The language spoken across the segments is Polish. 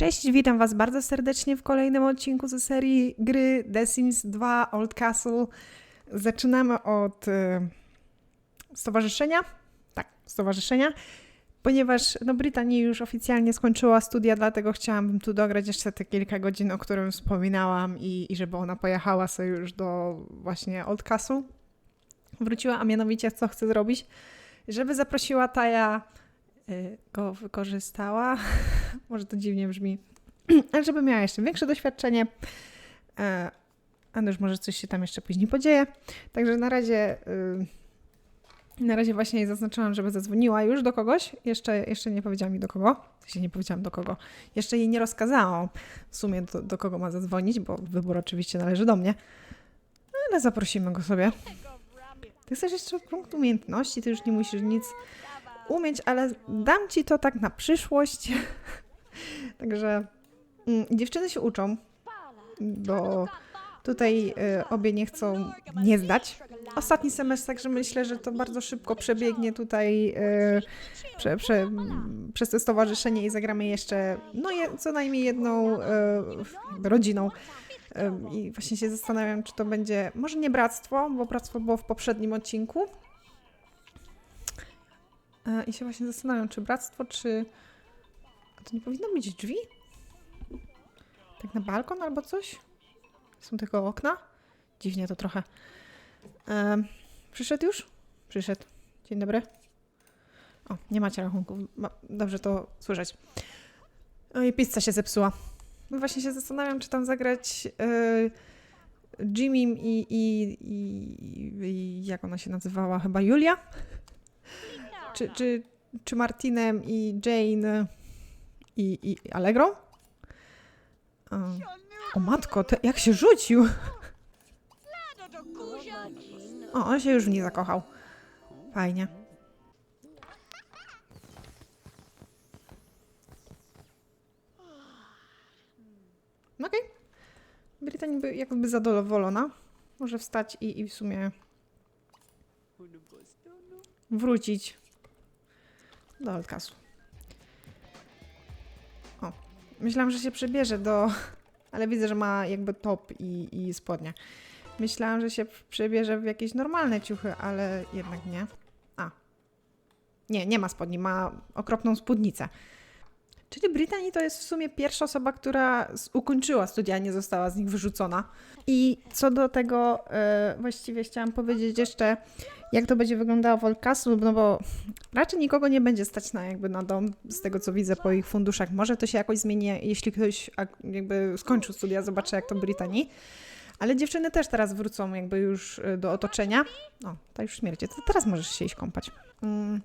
Cześć, witam Was bardzo serdecznie w kolejnym odcinku ze serii gry The Sims 2 Old Castle. Zaczynamy od e, stowarzyszenia. Tak, stowarzyszenia. Ponieważ no, Brytanii już oficjalnie skończyła studia, dlatego chciałabym tu dograć jeszcze te kilka godzin, o którym wspominałam i, i żeby ona pojechała sobie już do właśnie Old Castle. Wróciła, a mianowicie co chce zrobić? Żeby zaprosiła Taja y, go wykorzystała. Może to dziwnie brzmi. Ale żeby miała jeszcze większe doświadczenie. E, A no już może coś się tam jeszcze później podzieje. Także na razie. y, Na razie właśnie jej zaznaczyłam, żeby zadzwoniła już do kogoś. Jeszcze, jeszcze nie powiedziała mi do kogo. W sensie nie powiedziałam do kogo. Jeszcze jej nie rozkazałam w sumie do, do kogo ma zadzwonić, bo wybór oczywiście należy do mnie. Ale zaprosimy go sobie. Ty chcesz jeszcze punkt umiejętności, ty już nie musisz nic umieć, ale dam ci to tak na przyszłość. Także mm, dziewczyny się uczą, bo tutaj y, obie nie chcą nie zdać. Ostatni semestr, także myślę, że to bardzo szybko przebiegnie tutaj y, prze, prze, przez to stowarzyszenie i zagramy jeszcze no, co najmniej jedną y, rodziną. I właśnie się zastanawiam, czy to będzie może nie bractwo, bo bractwo było w poprzednim odcinku. E, I się właśnie zastanawiam, czy bractwo, czy. A to nie powinno być drzwi? Tak na balkon albo coś? Są tylko okna? Dziwnie to trochę. Em, przyszedł już? Przyszedł. Dzień dobry. O, nie macie rachunków. Ma, dobrze to słyszeć. Oj, pizza się zepsuła. No właśnie się zastanawiam, czy tam zagrać yy, Jimmym i, i, i, i jak ona się nazywała? Chyba Julia? Czy, czy, czy Martinem i Jane i, i Allegro? O, matko, jak się rzucił! O, on się już w niej zakochał. Fajnie. Okej. Brytania by jakby zadowolona. Może wstać i, i w sumie wrócić do Oldcasu. O, myślałam, że się przebierze do... Ale widzę, że ma jakby top i, i spodnie. Myślałam, że się przebierze w jakieś normalne ciuchy, ale jednak nie. A. Nie, nie ma spodni, ma okropną spódnicę. Czyli Brytanii to jest w sumie pierwsza osoba, która ukończyła studia, nie została z nich wyrzucona. I co do tego, e, właściwie chciałam powiedzieć jeszcze, jak to będzie wyglądało w Old Castle, no bo raczej nikogo nie będzie stać na jakby na dom, z tego co widzę po ich funduszach. Może to się jakoś zmieni, jeśli ktoś ak- jakby skończył studia, zobaczy jak to w Brytanii. Ale dziewczyny też teraz wrócą jakby już y, do otoczenia. O, ta już śmierci. To teraz możesz się iść kąpać. Mm.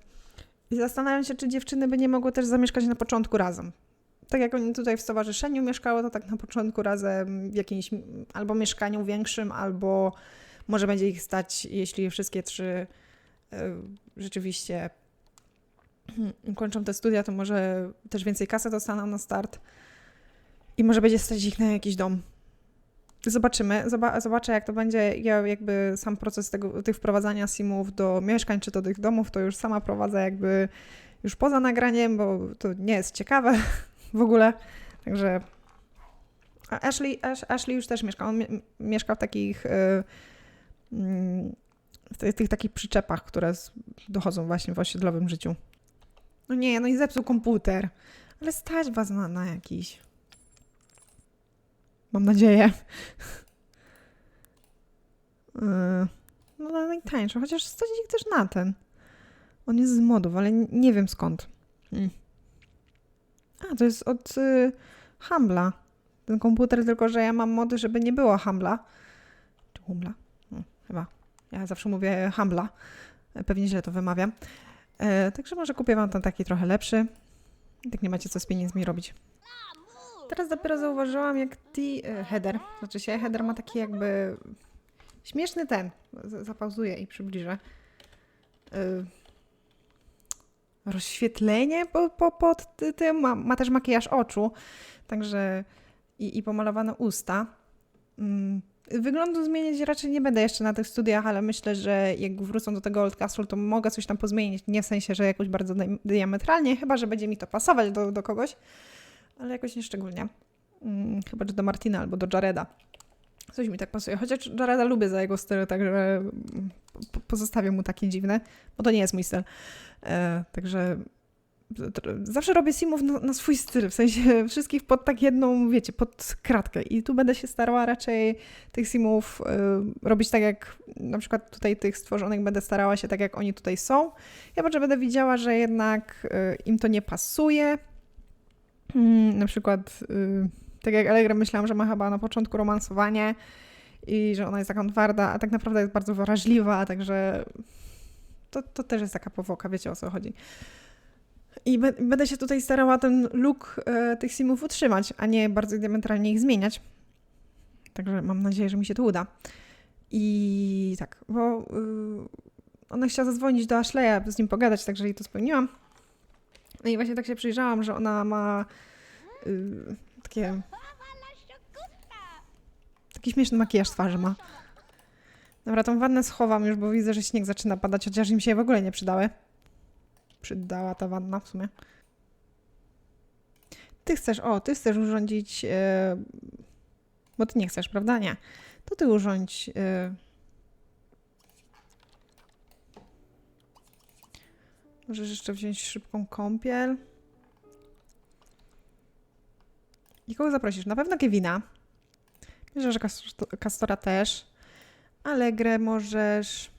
I zastanawiam się, czy dziewczyny by nie mogły też zamieszkać na początku razem. Tak jak oni tutaj w stowarzyszeniu mieszkały, to tak na początku razem w jakimś albo mieszkaniu większym, albo może będzie ich stać, jeśli wszystkie trzy y, rzeczywiście kończą te studia, to może też więcej kasy dostaną na start i może będzie stać ich na jakiś dom. Zobaczymy, Zoba- zobaczę jak to będzie. Ja jakby sam proces tego, tych wprowadzania simów do mieszkań czy do tych domów to już sama prowadzę jakby już poza nagraniem, bo to nie jest ciekawe w ogóle. Także a Ashley, Ash, Ashley już też mieszka. On mie- mieszka w takich mm, w tych, takich przyczepach, które dochodzą właśnie w osiedlowym życiu. No nie, no i zepsuł komputer. Ale stać was na, na jakiś. Mam nadzieję. Yy, No na najtańszy, chociaż stać ich też na ten. On jest z modów, ale nie wiem skąd. Mm. A, to jest od y, Hambla. Ten komputer, tylko że ja mam mody, żeby nie było Hambla. Czy Humbla? Chyba. Ja zawsze mówię Hambla. E, Pewnie źle to wymawiam. E, także może kupię wam ten taki trochę lepszy. Tak nie macie co z pieniędzmi robić. Teraz dopiero zauważyłam, jak T e, header, znaczy się header ma taki jakby śmieszny ten. Zapauzuję i przybliżę. Rozświetlenie po, po, pod ty- tym, ma, ma też makijaż oczu, także i, i pomalowane usta. Mm, Wyglądu zmienić raczej nie będę jeszcze na tych studiach, ale myślę, że jak wrócą do tego Old Castle, to mogę coś tam pozmienić. Nie w sensie, że jakoś bardzo di- diametralnie, chyba że będzie mi to pasować do, do kogoś. ale jakoś nieszczególnie. Mm, chyba, że do Martina albo do Jareda. Coś mi tak pasuje. Chociaż Jareda lubię za jego styl, także mm, po- pozostawię mu taki dziwny, bo to nie jest mój styl. E, także zawsze robię simów na, swój styl, w sensie wszystkich pod tak jedną, wiecie, pod kratkę. I tu będę się starała raczej tych simów y, robić tak jak na przykład tutaj tych stworzonych będę starała się tak jak oni tutaj są. Ja może będę widziała, że jednak y, im to nie pasuje. Mm, na przykład y, tak jak Allegra myślałam, że ma chyba na początku romansowanie i że ona jest taką twarda, a tak naprawdę jest bardzo wrażliwa, także to, to też jest taka powłoka, wiecie o co chodzi. I będę się tutaj starała ten look e, tych simów utrzymać, a nie bardzo diametralnie ich zmieniać. Także mam nadzieję, że mi się to uda. I tak, bo y, ona chciała zadzwonić do Ashleya, z nim pogadać, także jej to spełniłam. No i właśnie tak się przyjrzałam, że ona ma y, takie... Taki śmieszny makijaż twarzy ma. Dobra, tą wannę schowam już, bo widzę, że śnieg zaczyna padać, chociaż im się w ogóle nie przydały. Przydała ta wanna w sumie. Ty chcesz, o, ty chcesz urządzić... E, bo ty nie chcesz, prawda? Nie. To ty urządź... E, możesz jeszcze wziąć szybką kąpiel. I kogo zaprosisz? Na pewno Kevina. Myślę, że Kas- Kastora też. Allegrę możesz.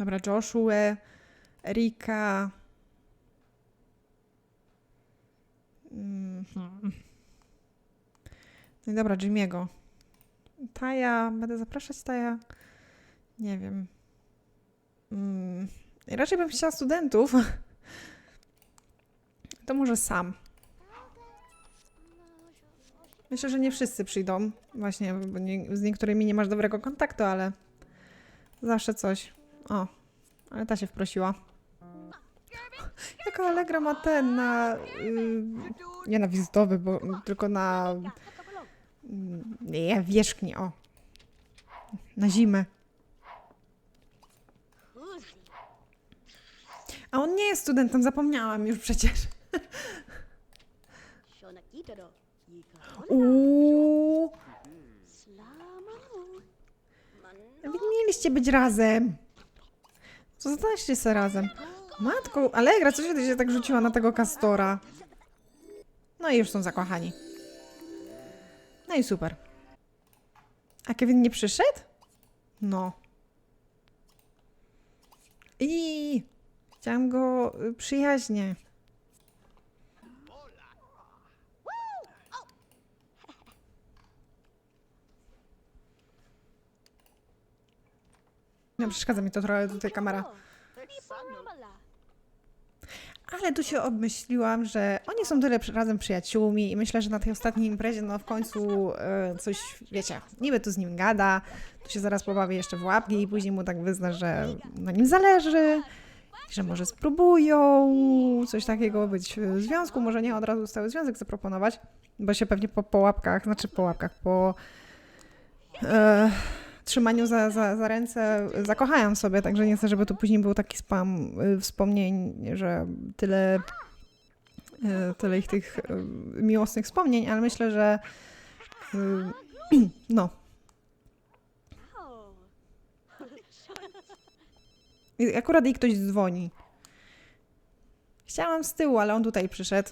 Dobra, Joshua, Erika. Mhm. No i dobra, Jimmy'ego. Taja, będę zapraszać Taja. Nie wiem. Mm. Raczej bym chciała studentów. To może sam. Myślę, że nie wszyscy przyjdą. Właśnie, bo nie, z niektórymi nie masz dobrego kontaktu, ale zawsze coś. O, ale ta się wprosiła. Jaka Allegra ma ten na... y, nie na wizytowy, bo tylko na... mm, Nie, wierzchni, o. Na zimę. A on nie jest studentem, zapomniałam już przecież. Uuu, mieliście być razem. Co zostaliście se razem? Matko, Allegra, co się ty się tak rzuciła na tego kastora? No i już są zakochani. No i super. A Kevin nie przyszedł? No. I chciałam go przyjaźnie. Nie przeszkadza mi to trochę tutaj kamera. Ale tu się obmyśliłam, że oni są tyle razem przyjaciółmi i myślę, że na tej ostatniej imprezie, no w końcu e, coś, wiecie, niby tu z nim gada, tu się zaraz pobawi jeszcze w łapki i później mu tak wyzna, że na nim zależy, że może spróbują coś takiego być w związku, może nie od razu stały związek zaproponować, bo się pewnie po, po łapkach, znaczy po łapkach, po e, trzymaniu za, za, za ręce zakochają sobie, także nie chcę, żeby to później był taki spam y, wspomnień, że tyle, y, tyle ich tych y, miłosnych wspomnień, ale myślę, że no. I akurat jej ktoś dzwoni. Chciałam z tyłu, ale on tutaj przyszedł.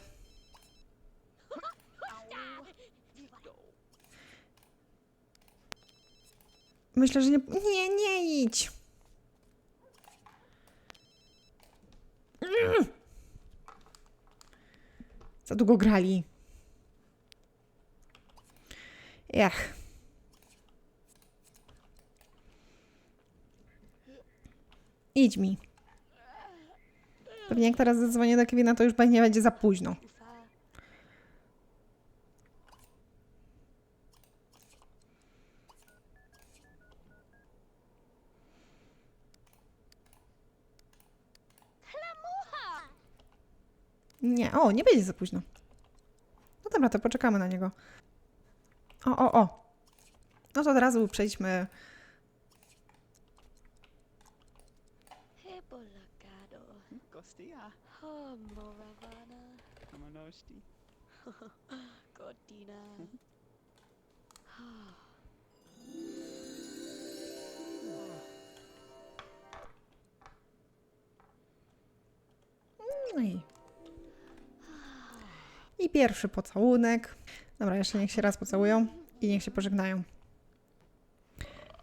Myślę, że nie. Nie, nie idź. Mm. Za długo grali. Ech. Idź mi. Pewnie jak teraz zadzwonię do Kevina, to już będzie za późno. Nie, o, nie będzie za późno. No dobra, to poczekamy na niego. O, o, o. No to od razu przejdźmy. No i i pierwszy pocałunek. Dobra, jeszcze niech się raz pocałują i niech się pożegnają.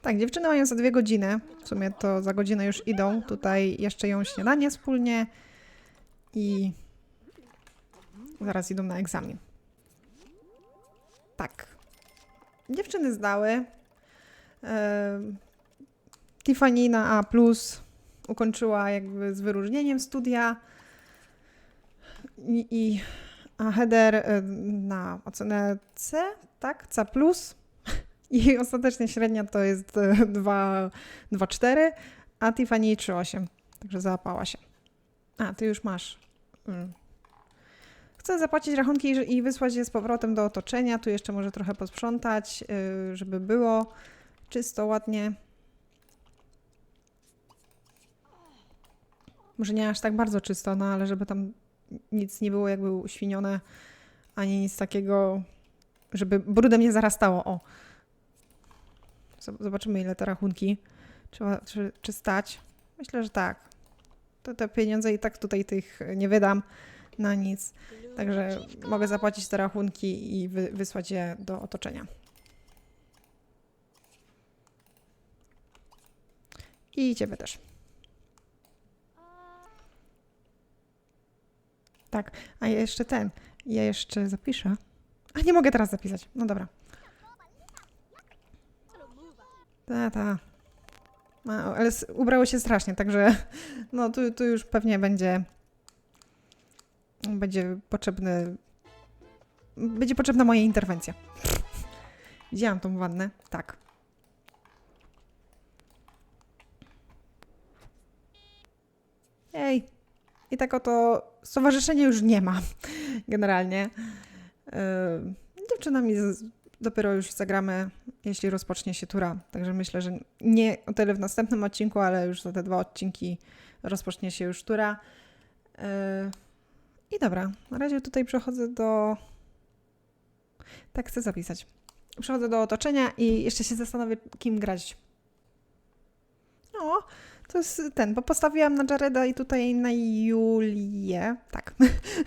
Tak, dziewczyny mają za dwie godziny. W sumie to za godzinę już idą. Tutaj jeszcze ją śniadanie wspólnie i zaraz idą na egzamin. Tak. Dziewczyny zdały. Tiffany na A+, ukończyła jakby z wyróżnieniem studia i, i a header y, na ocenę C, tak, C+. I ostatecznie średnia to jest y, 2 2,4, a Tiffany 3,8. Także załapała się. A, ty już masz. Mm. Chcę zapłacić rachunki i- i wysłać je z powrotem do otoczenia. Tu jeszcze może trochę posprzątać, y, żeby było czysto, ładnie. Może nie aż tak bardzo czysto, no ale żeby tam nic nie było jakby uświnione, ani nic takiego, żeby brudem nie zarastało. O. Zob- Zobaczymy, ile te rachunki trzeba, czy, czy stać. Myślę, że tak. To te pieniądze i tak tutaj tych nie wydam na nic. Także mogę zapłacić te rachunki i wy, wysłać je do otoczenia. I ciebie też. Tak, a jeszcze ten. Ja jeszcze zapiszę. A nie mogę teraz zapisać. No dobra. Ta, ta. A, ale ubrało się strasznie, także no tu, tu już pewnie będzie będzie potrzebny będzie potrzebna moja interwencja. Widziałam tą wannę. Tak. Ej. I tak oto stowarzyszenia już nie ma generalnie. Yy, dziewczynami dopiero już zagramy, jeśli rozpocznie się tura. Także myślę, że nie o tyle w następnym odcinku, ale już za te dwa odcinki rozpocznie się już tura. Yy, I dobra, na razie tutaj przechodzę do. Tak, chcę zapisać. Przechodzę do otoczenia i jeszcze się zastanowię, kim grać. O, to jest ten, bo postawiłam na Jareda i tutaj na Julię. Tak.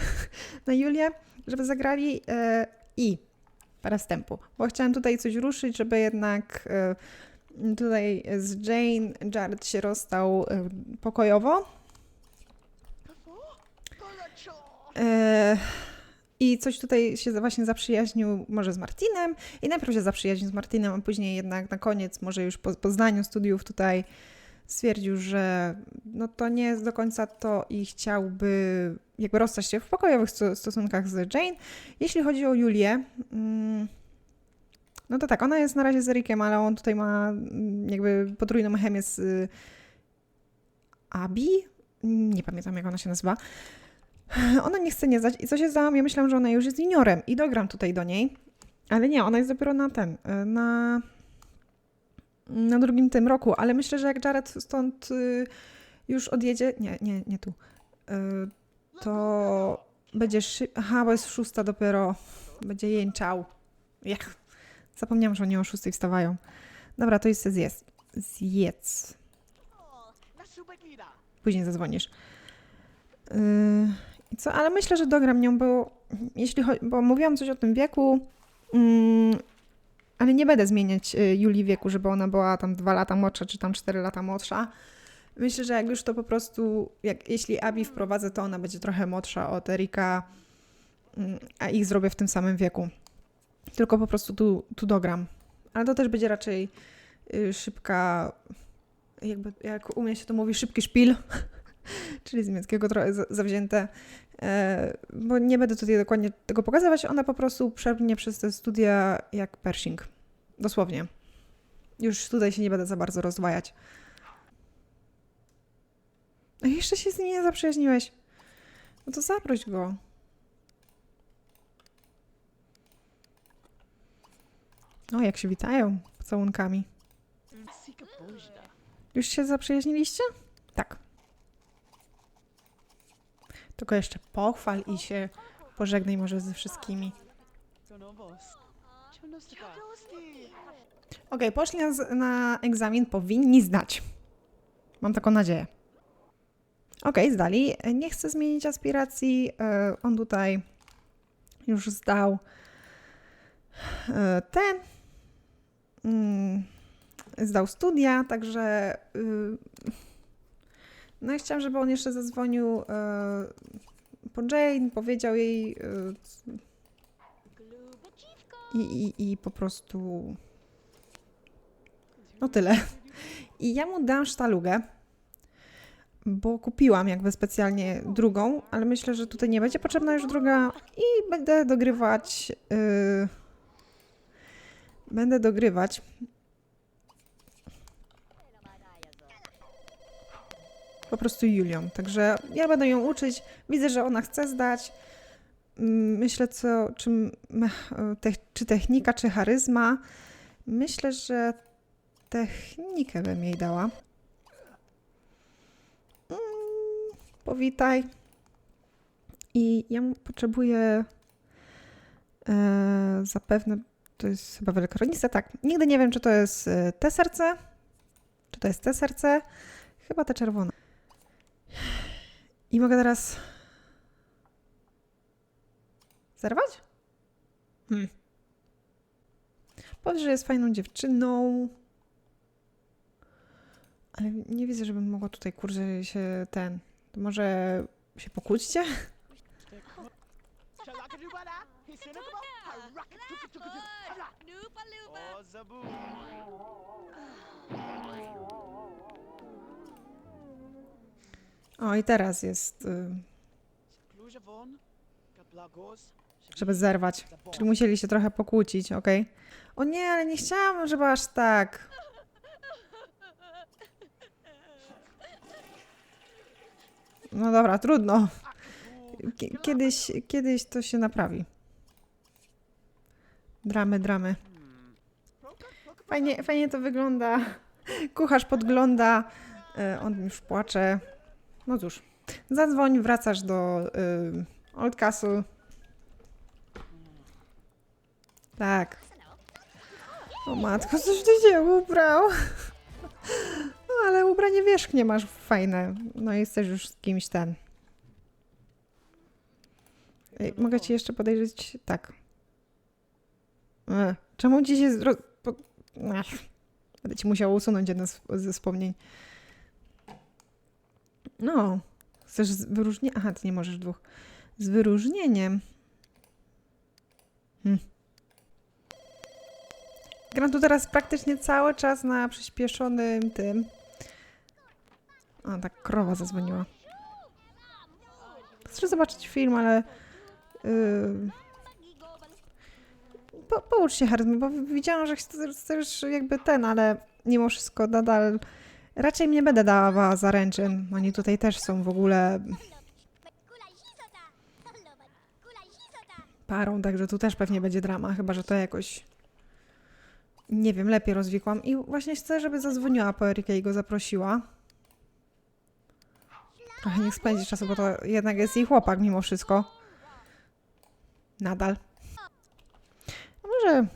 na Julię, żeby zagrali e, i parę wstępu. Bo chciałam tutaj coś ruszyć, żeby jednak e, tutaj z Jane Jared się rozstał e, pokojowo. I coś tutaj się właśnie zaprzyjaźnił może z Martinem. I najpierw się zaprzyjaźnił z Martinem, a później jednak na koniec, może już po poznaniu studiów tutaj stwierdził, że no to nie jest do końca to i chciałby jakby rozstać się w pokojowych sto- stosunkach z Jane. Jeśli chodzi o Julię, mm, no to tak, ona jest na razie z Erikiem, ale on tutaj ma mm, jakby potrójną chemię z y, Abi. Nie pamiętam, jak ona się nazywa. Ona nie chce nie zdać. I co się stało? Ja myślałam, że ona już jest juniorem i dogram tutaj do niej. Ale nie, ona jest dopiero na ten, y, na na drugim tym roku, ale myślę, że jak Jared stąd y, już odjedzie, nie, nie, nie tu, y, to będzie szy... Aha, bo jest szósta dopiero, będzie jęczał. Jak? Zapomniałam, że oni o szóstej wstawają. Dobra, to jest zjedz. Zjedz. Później zadzwonisz. I co? Ale myślę, że dogram nią, bo jeśli chodzi, bo mówiłam coś o tym wieku, mm, ale nie będę zmieniać y, Julii wieku, żeby ona była tam dwa lata młodsza, czy tam cztery lata młodsza. Myślę, że jak już to po prostu, jak, jeśli Abi wprowadzę, to ona będzie trochę młodsza od Erika, mm, a ich zrobię w tym samym wieku. Tylko po prostu tu, tu dogram. Ale to też będzie raczej y, szybka, jakby, jak u mnie się to mówi, szybki szpil, czyli z niemieckiego trochę za- zawzięte, e, bo nie będę tutaj dokładnie tego pokazywać, ona po prostu przebnie przez te studia jak Pershing. Dosłownie. Już tutaj się nie będę za bardzo rozdwajać. A jeszcze się z nim nie zaprzyjaźniłeś. No to zaproś go. O, jak się witają pocałunkami. Już się zaprzyjaźniliście? Tak. Tylko jeszcze pochwal i się pożegnaj może ze wszystkimi. Okej, poszli na, egzamin, powinni zdać. Mam taką nadzieję. Okej, zdali. Nie chcę zmienić aspiracji. E, On tutaj już zdał e, ten. Mm, Zdał studia, także. No i chciałam, żeby on jeszcze zadzwonił e, po Jane, powiedział jej e, i, i, i po prostu no tyle. I ja mu dam sztalugę, bo kupiłam jakby specjalnie drugą, ale myślę, że tutaj nie będzie potrzebna już druga i będę dogrywać. Yy, będę dogrywać. Po prostu Julią. Także ja będę ją uczyć. Widzę, że ona chce zdać. Myślę, co, czy, mech- te, czy technika, czy charyzma. Myślę, że technikę bym jej dała. Mm, powitaj. I ja potrzebuję e, zapewne, to jest chyba wielkoronista, tak. Nigdy nie wiem, czy to jest e, te serce, czy to jest te serce. Chyba te czerwone. I mogę teraz zerwać? Hmm. Powiedz, że jest fajną dziewczyną. Ale nie widzę, żebym mogła tutaj, kurczę, się ten... To może się pokłóćcie? O, i teraz jest, y, żeby zerwać. Czyli musieli się trochę pokłócić, okej? O nie, ale nie chciałam, żeby aż tak. No dobra, trudno. Ki- Kiedyś, kiedyś to się naprawi. Dramy, dramy. Fajnie, fajnie to wygląda. Kucharz podgląda, y, on już płacze. No cóż, zadzwoń, wracasz do y, Old Castle. Tak. O matko, coś ty się ubrał. No ale ubranie wierzchnie masz fajne. No jesteś już z kimś ten. Ej, mogę ci jeszcze podejrzeć? Tak. E, czemu ci się. Będę ci musiała usunąć jedno ze wspomnień. No. Chcesz z wyróżnieniem? Aha, ty nie możesz dwóch. Z wyróżnieniem. Hm. Gram tu teraz praktycznie cały czas na przyspieszonym tym. A, tak krowa zadzwoniła. Chcę zobaczyć film, ale... Yy, po, się bo widziałam, że chcesz jakby ten, ale mimo wszystko nadal raczej mnie będę dawała zaręczyn. Oni tutaj też są w ogóle parą, także tu też pewnie będzie drama, chyba że to jakoś nie wiem, lepiej rozwikłam. I właśnie chcę, żeby zadzwoniła po Erikę i go zaprosiła. Trochę niech spędzi czasu, bo to jednak jest jej chłopak mimo wszystko. Nadal. No może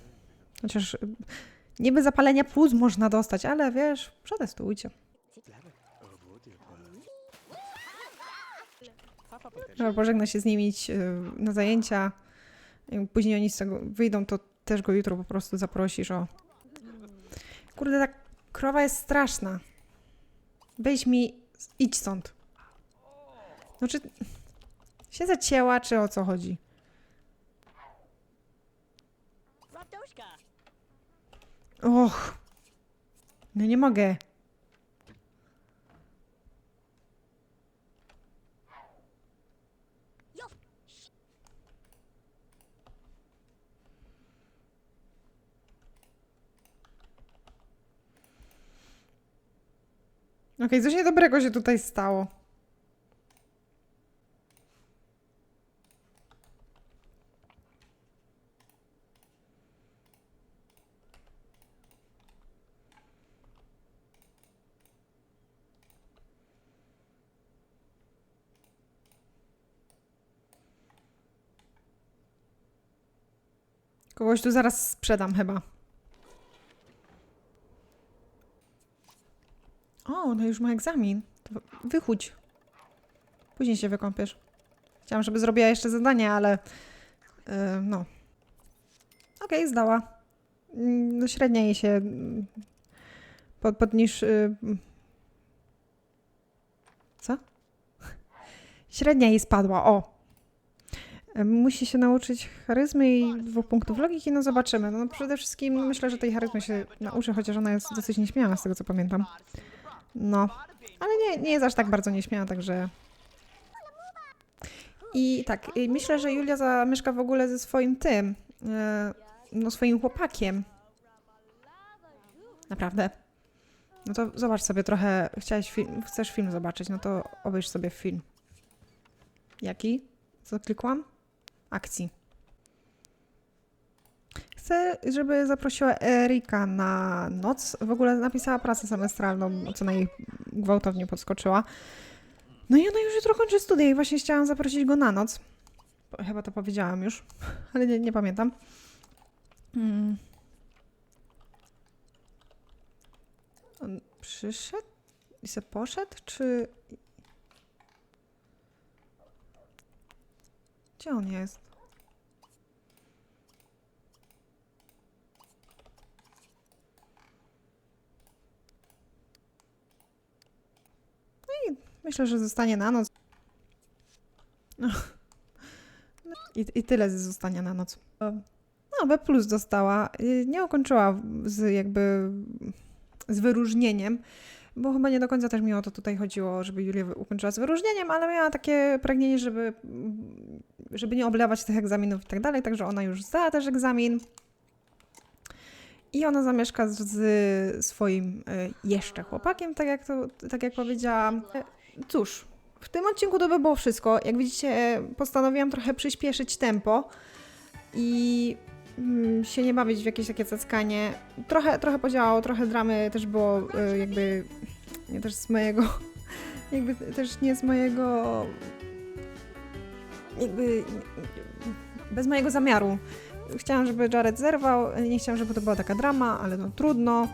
chociaż niby zapalenia płuc można dostać, ale wiesz, przetestujcie. Dobra, pożegna się z nimi y, na zajęcia. Jak później oni z tego wyjdą, to też go jutro po prostu zaprosisz o... Kurde, ta krowa jest straszna. Weź mi, idź stąd. No czy się zacięła, czy o co chodzi? Och. No nie mogę. Okej, coś niedobrego się tutaj stało. Kogoś tu zaraz sprzedam chyba. O, ona już ma egzamin. To wychudź. Później się wykąpiesz. Chciałam, żeby zrobiła jeszcze zadanie, ale yy, no. Okej, zdała. Mm, No średnia jej się pod, podniż... Yy, co? Średnia jej spadła, o. Musi się nauczyć charyzmy i dwóch punktów logiki, no zobaczymy. No przede wszystkim myślę, że tej charyzmy się nauczy, chociaż ona jest dosyć nieśmiała, z tego co pamiętam. No, ale nie, nie jest aż tak bardzo nieśmiała, także... I tak, i myślę, że Julia zamieszka w ogóle ze swoim tym, e, no swoim chłopakiem. Naprawdę. No to zobacz sobie trochę, chciałeś film, chcesz film zobaczyć, no to obejrz sobie film. Jaki? Co klikłam? Akcji. Chcę, żeby zaprosiła Erika na noc. W ogóle napisała pracę semestralną, co na jej gwałtownie podskoczyła. No i ona już jutro kończy studia i właśnie chciałam zaprosić go na noc. Chyba to powiedziałam już, ale nie, nie pamiętam. Mm. On przyszedł i se poszedł, czy... Gdzie on jest? No i myślę, że zostanie na noc. No. I, I tyle z zostania na noc. No, B plus dostała. Y, Nie ukończyła z jakby z wyróżnieniem, bo chyba nie do końca też mi o to tutaj chodziło, żeby Julia ukończyła z wyróżnieniem, ale miała takie pragnienie, żeby, żeby nie oblewać tych egzaminów i tak dalej, także ona już zdała też egzamin. I ona zamieszka z, z swoim y, jeszcze chłopakiem, tak jak, to, tak jak powiedziałam. E, Cóż, w tym odcinku to by było wszystko. Jak widzicie, e, postanowiłam trochę przyspieszyć tempo i mm, się nie bawić w jakieś takie cackanie. Trochę, trochę podziałało, trochę dramy też było y, jakby nie też z mojego jakby też nie z mojego jakby bez mojego zamiaru. Chciałam, żeby Jared zerwał, nie chciałam, żeby to była taka drama, ale no trudno.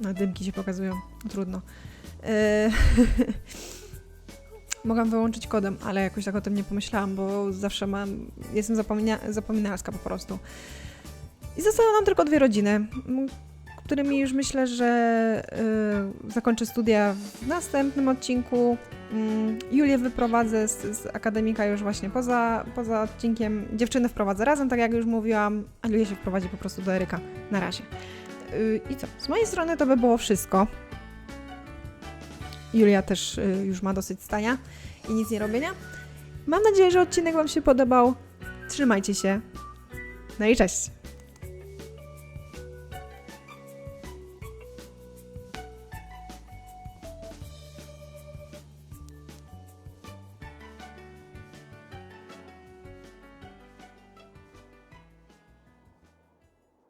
No dymki się pokazują, trudno. Yy, Mogłam wyłączyć kodem, ale jakoś tak o tym nie pomyślałam, bo zawsze mam. Jestem zapomina, zapominalska po prostu. I zostały nam tylko dwie rodziny, którymi już myślę, że y, zakończę studia w następnym odcinku. Mm, Julię wyprowadzę z, z akademika już właśnie poza, poza odcinkiem. Dziewczyny wprowadzę razem, tak jak już mówiłam, a Julia się wprowadzi po prostu do Eryka. Na razie. Y, I co? Z mojej strony to by było wszystko. Julia też y, już ma dosyć stania i nic nie robienia. Mam nadzieję, że odcinek Wam się podobał. Trzymajcie się. No i cześć!